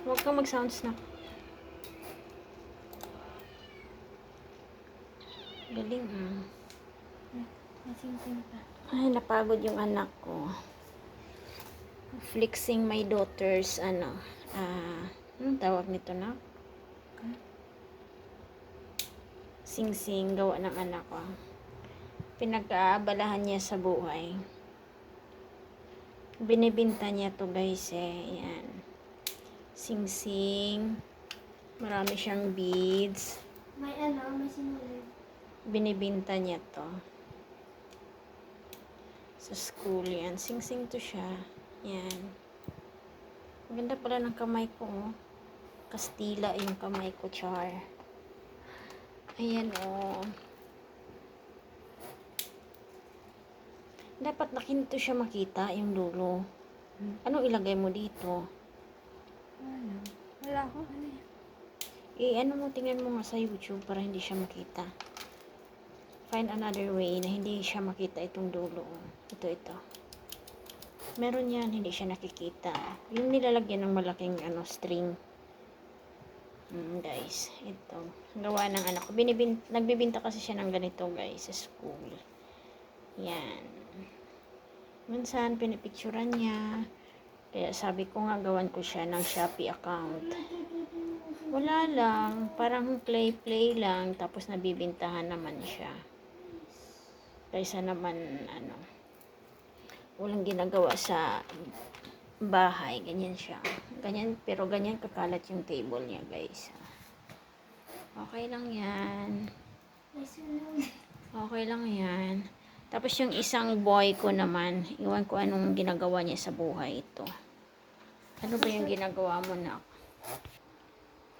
Huwag kang mag-sounds na. Galing ah. Masing-sing pa. Ay, napagod yung anak ko. Flexing my daughter's, ano, ah, anong tawag nito na? Sing-sing, gawa ng anak ko. Pinagkaabalahan niya sa buhay. Binibinta niya to guys eh. Yan. Sing-sing. Marami siyang beads. May ano, may sinulid. Binibinta niya to. Sa school yan. Sing-sing to siya. Yan. Maganda pala ng kamay ko, oh. Kastila yung kamay ko, char. Ayan, oh. Dapat nakinto siya makita yung dulo. Anong ilagay mo dito? Wala ko. Ano? Eh, ano mo, tingnan mo nga sa YouTube para hindi siya makita. Find another way na hindi siya makita itong dulo. oh. Ito, ito. Meron yan, hindi siya nakikita. Yung nilalagyan ng malaking ano, string. Mm, guys, ito. Gawa ng anak ko. Binibin, nagbibinta kasi siya ng ganito, guys, sa school. Yan. Minsan, pinipicturan niya. Kaya sabi ko nga, gawan ko siya ng Shopee account. Wala lang. Parang play-play lang. Tapos nabibintahan naman siya. Kaysa naman, ano, walang ginagawa sa bahay. Ganyan siya. Ganyan, pero ganyan kakalat yung table niya, guys. Okay lang yan. Okay lang yan. Tapos yung isang boy ko naman, iwan ko anong ginagawa niya sa buhay ito. Ano ba yung ginagawa mo na?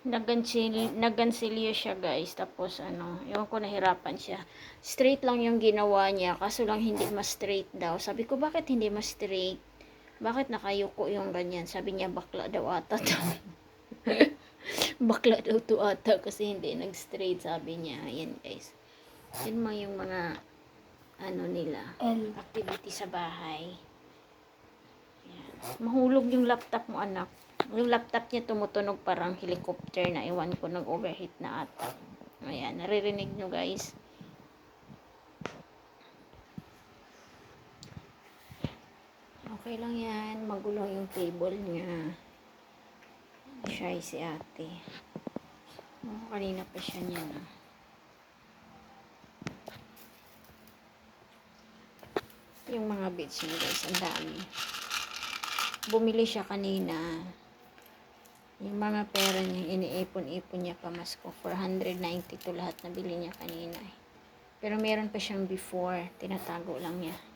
Nagansilyo siya guys. Tapos ano, iwan ko nahirapan siya. Straight lang yung ginawa niya. Kaso lang hindi mas straight daw. Sabi ko, bakit hindi mas straight? Bakit nakayuko yung ganyan? Sabi niya, bakla daw ata daw. bakla daw to ata kasi hindi nag-straight sabi niya. Ayan guys. Yun mo yung mga ano nila, L. activity sa bahay. Yan. Mahulog yung laptop mo, anak. Yung laptop niya tumutunog parang helicopter na iwan ko nag-overheat na ata. Ayan, naririnig nyo guys. Okay lang yan. Magulo yung table niya. Shy si ate. Oh, kanina pa siya niya na. Yung mga beads niya guys, ang dami. Bumili siya kanina. Yung mga pera niya, iniipon-ipon niya pa mas ko. 490 to lahat na bili niya kanina. eh. Pero meron pa siyang before. Tinatago lang niya.